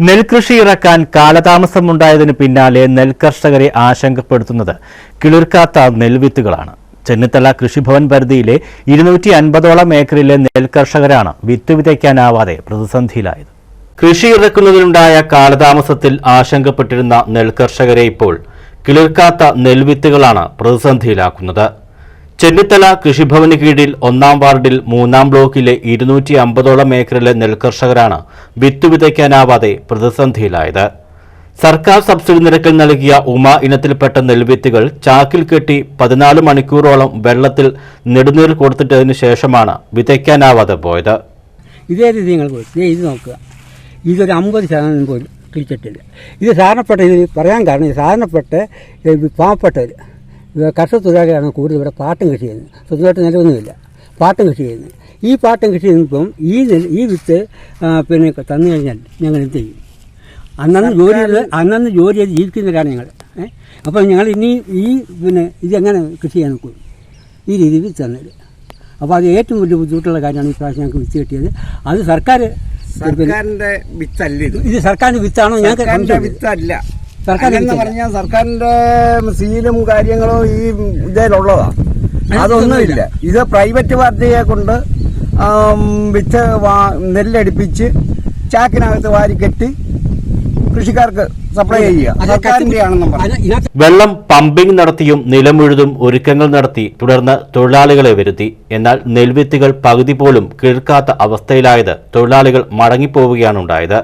നെൽകൃഷി ഇറക്കാൻ കാലതാമസമുണ്ടായതിനു പിന്നാലെ നെൽകർഷകരെ ആശങ്കപ്പെടുത്തുന്നത്. കിളിർക്കാത്ത നെൽവിത്തുകളാണ്. ചെന്നിത്തല കൃഷിഭവൻ പരിധിയിലെ ഇരുന്നൂറ്റി അൻപതോളം ഏക്കറിലെ നെൽകർഷകരാണ് വിത്ത് വിതയ്ക്കാനാവാതെ പ്രതിസന്ധിയിലായത്. കൃഷി ഇറക്കുന്നതിനുണ്ടായ കാലതാമസത്തിൽ ആശങ്കപ്പെട്ടിരുന്ന നെൽകർഷകരെ ഇപ്പോൾ കിളിർക്കാത്ത നെൽവിത്തുകളാണ് പ്രതിസന്ധിയിലാക്കുന്നത്. ചെന്നിത്തല കൃഷിഭവന് കീഴിൽ ഒന്നാം വാർഡിൽ മൂന്നാം ബ്ലോക്കിലെ ഇരുന്നൂറ്റി അമ്പതോളം ഏക്കറിലെ നെൽകർഷകരാണ് വിത്ത് വിതയ്ക്കാനാവാതെ പ്രതിസന്ധിയിലായത്. സർക്കാർ സബ്സിഡി നിരക്കിൽ നൽകിയ ഉമ ഇനത്തിൽപ്പെട്ട നെൽവിത്തുകൾ ചാക്കിൽ കെട്ടി പതിനാല് മണിക്കൂറോളം വെള്ളത്തിൽ നെടുനീർ കൊടുത്തിട്ടതിനു ശേഷമാണ് വിതയ്ക്കാനാവാതെ പോയത്. ഇതേ രീതി നിങ്ങൾ ഇത് നോക്കുക. ഇതൊരു അമ്പത് ശതമാനം പോലും കിഴിച്ചിട്ടില്ല ഇത് സാധാരണപ്പെട്ട ഇത് പറയാൻ കാരണം സാധാരണപ്പെട്ട പാവപ്പെട്ടവർ കർഷക തൊഴിലാളികളാണ് കൂടുതൽ ഇവിടെ പാട്ടം കൃഷി ചെയ്യുന്നത്. സ്വന്തമായിട്ട് നിലവൊന്നുമില്ല. പാട്ടം കൃഷി ചെയ്യുന്നത്. ഈ പാട്ടം കൃഷി ചെയ്യുമ്പം ഈ നെൽ ഈ വിത്ത് പിന്നെ തന്നു കഴിഞ്ഞാൽ ഞങ്ങൾ എന്ത് ചെയ്യും? അന്നന്ന് ജോലി ചെയ്ത് അന്നന്ന് ജോലി ചെയ്ത് ജീവിക്കുന്നവരാണ് ഞങ്ങൾ. ഏഹ് അപ്പം ഞങ്ങൾ ഇനി ഈ പിന്നെ ഇതെങ്ങനെ കൃഷി ചെയ്യാൻ നോക്കും? ഈ രീതിയിൽ വിത്ത് തന്നത്. അപ്പോൾ അത് ഏറ്റവും വലിയ ബുദ്ധിമുട്ടുള്ള കാര്യമാണ് ഈ പ്രാവശ്യം ഞങ്ങൾക്ക് വിത്ത് കിട്ടിയത്. അത് സർക്കാർ സർക്കാരിന്റെ വിത്തല്ല ഇത്. ഇത് സർക്കാരിന്റെ വിത്താണോ? ഞങ്ങൾക്ക് വിത്തല്ല. എന്ന് വിത്തല്ല. പറഞ്ഞാൽ സർക്കാരിന്റെ സീലും കാര്യങ്ങളും ഈ ഇതിലുള്ളതാ. അതൊന്നുമില്ല. ഇത് പ്രൈവറ്റ് പാർട്ടിയെ കൊണ്ട് വിച്ച് വിത്ത് നെല്ലടിപ്പിച്ച് ചാക്കിനകത്ത് വാരി കെട്ടി കൃഷിക്കാർക്ക് സപ്ലൈ ചെയ്യുക. അത് സർക്കാരിന്റെ ആണെന്നും പറഞ്ഞു. വെള്ളം പമ്പിംഗ് നടത്തിയും നിലമുഴുതും ഒരുക്കങ്ങൾ നടത്തി തുടർന്ന് തൊഴിലാളികളെ വരുത്തി. എന്നാൽ നെൽവിത്തുകൾ പകുതി പോലും കിഴക്കാത്ത അവസ്ഥയിലായത് തൊഴിലാളികൾ മടങ്ങിപ്പോവുകയാണ് ഉണ്ടായത്.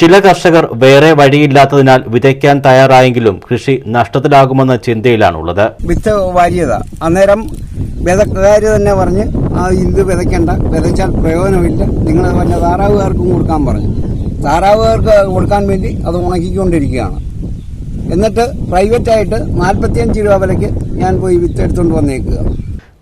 ചില കർഷകർ വേറെ വഴിയില്ലാത്തതിനാൽ വിതയ്ക്കാൻ തയ്യാറായെങ്കിലും കൃഷി നഷ്ടത്തിലാകുമെന്ന ചിന്തയിലാണുള്ളത്. വിത്ത് വാരിയതാ. അന്നേരം വിതക്കാര് തന്നെ പറഞ്ഞ് ആ ഇത് വിതയ്ക്കണ്ട. വിതച്ചാൽ പ്രയോജനമില്ല. നിങ്ങൾ വല്ല താറാവുകാർക്കും കൊടുക്കാൻ പറഞ്ഞു. താറാവുകാർക്ക് കൊടുക്കാൻ വേണ്ടി അത് ഉണക്കിക്കൊണ്ടിരിക്കുകയാണ്. എന്നിട്ട് പ്രൈവറ്റായിട്ട് നാൽപ്പത്തിയഞ്ച് രൂപ വിലയ്ക്ക് ഞാൻ പോയി വിത്ത് എടുത്തുകൊണ്ട് വന്നേക്കുക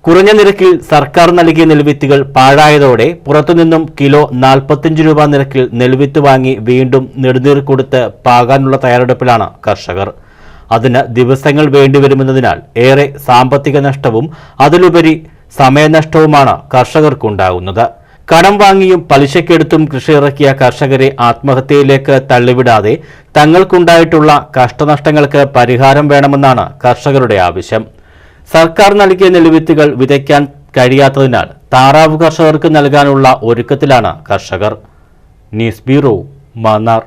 കുറഞ്ഞ നിരക്കിൽ സർക്കാർ നൽകിയ നെൽവിത്തുകൾ പാഴായതോടെ പുറത്തുനിന്നും കിലോ നാൽപ്പത്തിയഞ്ച് രൂപ നിരക്കിൽ നെൽവിത്ത് വാങ്ങി വീണ്ടും നെടുനീർ കൊടുത്ത് പാകാനുള്ള തയ്യാറെടുപ്പിലാണ് കർഷകർ. അതിന് ദിവസങ്ങൾ വേണ്ടിവരുമെന്നതിനാൽ ഏറെ സാമ്പത്തിക നഷ്ടവും അതിലുപരി സമയനഷ്ടവുമാണ് കർഷകർക്കുണ്ടാകുന്നത്. കടം വാങ്ങിയും പലിശക്കെടുത്തും കൃഷി ഇറക്കിയ കർഷകരെ ആത്മഹത്യയിലേക്ക് തള്ളിവിടാതെ തങ്ങൾക്കുണ്ടായിട്ടുള്ള കഷ്ടനഷ്ടങ്ങൾക്ക് പരിഹാരം വേണമെന്നാണ് കർഷകരുടെ ആവശ്യം. സർക്കാർ നൽകിയ നെല്ലുവിത്തുകൾ വിതയ്ക്കാൻ കഴിയാത്തതിനാൽ താറാവ് കർഷകർക്ക് നൽകാനുള്ള ഒരുക്കത്തിലാണ് കർഷകർ. News bureau Mannar.